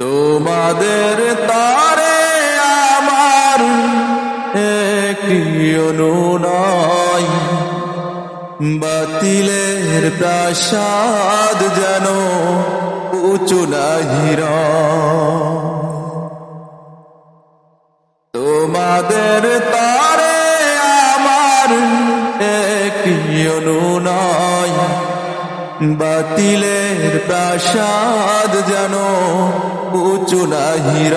তোমাদের তারে আমার একটি অনুনয়। বাতিলের প্রাসাদ যেন উঁচু নাহির তোমাদের বাতিলের প্রাসাদ যেন উঁচু নাহির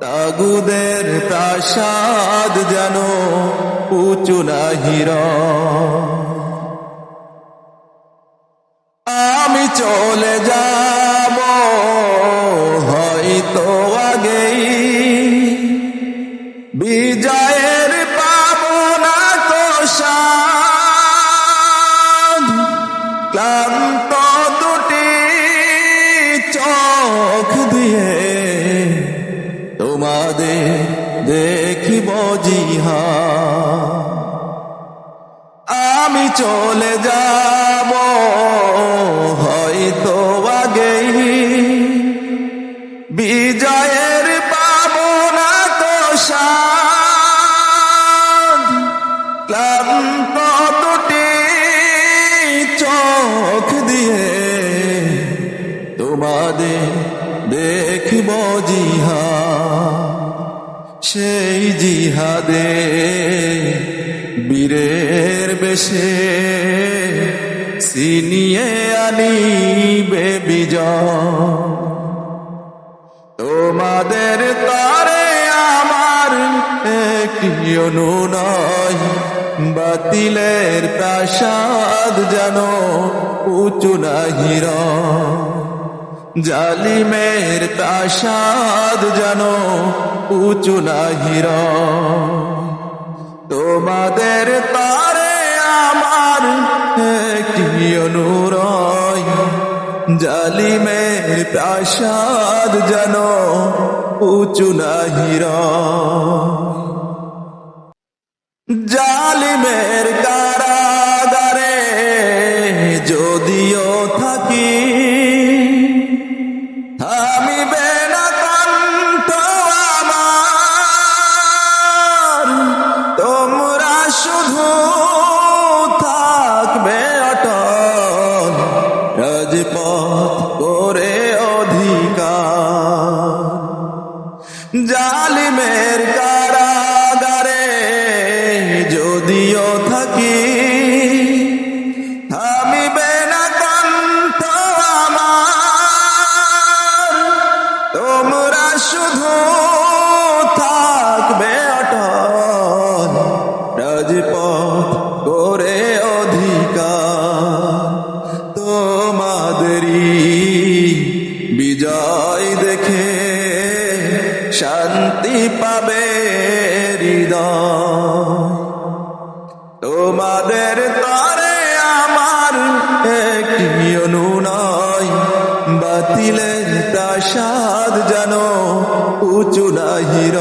তাগুদের প্রাসাদ যেন উঁচু নাহির চোখ দিয়ে তোমাদের দেখিব জিহা। আমি চলে যাব হয়তো আগেই বিজয়ের পাবনা তো সাধ তোমাদের দেখিব জিহা সেই জিহাদে বীরের বেশে সিনিয়ে আনিবে বিজয়। তোমাদের তারে আমার একটি অনুনয়, বাতিলের প্রাসাদ যেন উঁচু নাহির জালিমের প্রাসাদ যেন উঁচু নাহির। তোমাদের তারে আমার একটি অনুরয় জালিমের প্রাসাদ যেন উঁচু নাহির। জালিমের কারাগারে যদিও থাকি রাজপথ করে অধিকার। জালিমের কারাগারে শান্তি পাবে তোমাদের তরে আমার একটি অনুনয় বাতিলের প্রাসাদ জানো উঁচু নাহির